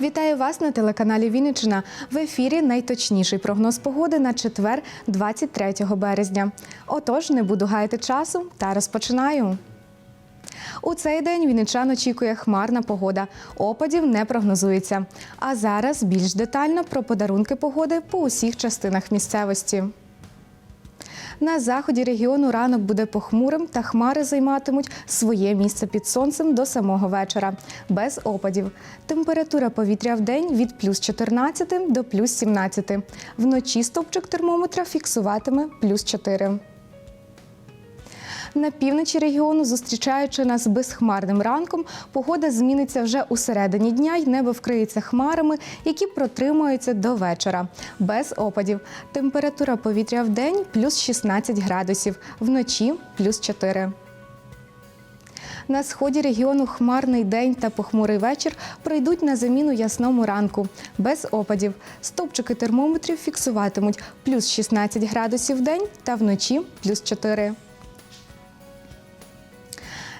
Вітаю вас на телеканалі Вінниччина. В ефірі найточніший прогноз погоди на четвер, 23 березня. Отож, не буду гаяти часу та розпочинаю. У цей день вінничан очікує хмарна погода. Опадів не прогнозується. А зараз більш детально про подарунки погоди по усіх частинах місцевості. На заході регіону ранок буде похмурим, та хмари займатимуть своє місце під сонцем до самого вечора, без опадів. Температура повітря в день від плюс 14 до плюс 17. Вночі стовпчик термометра фіксуватиме плюс 4. На півночі регіону, зустрічаючи нас безхмарним ранком, погода зміниться вже у середині дня й небо вкриється хмарами, які протримуються до вечора. Без опадів. Температура повітря в день плюс 16 градусів, вночі плюс 4. На сході регіону хмарний день та похмурий вечір прийдуть на заміну ясному ранку, без опадів. Стовпчики термометрів фіксуватимуть плюс 16 градусів в день та вночі плюс 4.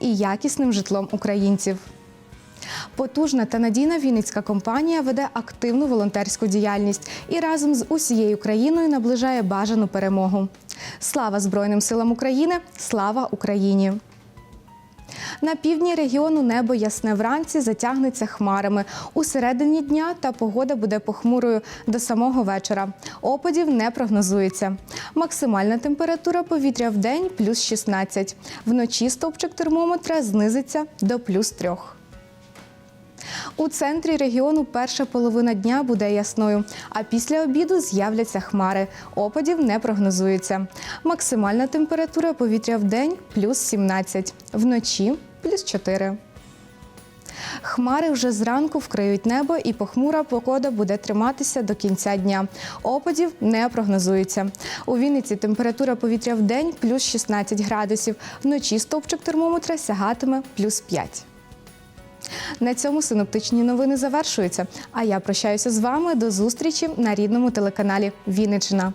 і якісним житлом українців. Потужна та надійна вінницька компанія веде активну волонтерську діяльність і разом з усією країною наближає бажану перемогу. Слава Збройним силам України! Слава Україні! На півдні регіону небо ясне вранці затягнеться хмарами. У середині дня та погода буде похмурою до самого вечора. Опадів не прогнозується. Максимальна температура повітря в день плюс 16. Вночі стовпчик термометра знизиться до плюс 3. У центрі регіону перша половина дня буде ясною, а після обіду з'являться хмари. Опадів не прогнозується. Максимальна температура повітря в день плюс 17, вночі плюс 4. Хмари вже зранку вкриють небо, і похмура погода буде триматися до кінця дня. Опадів не прогнозується. У Вінниці температура повітря в день плюс 16 градусів. Вночі стовпчик термометра сягатиме плюс 5. На цьому синоптичні новини завершуються. А я прощаюся з вами до зустрічі на рідному телеканалі Вінниччина.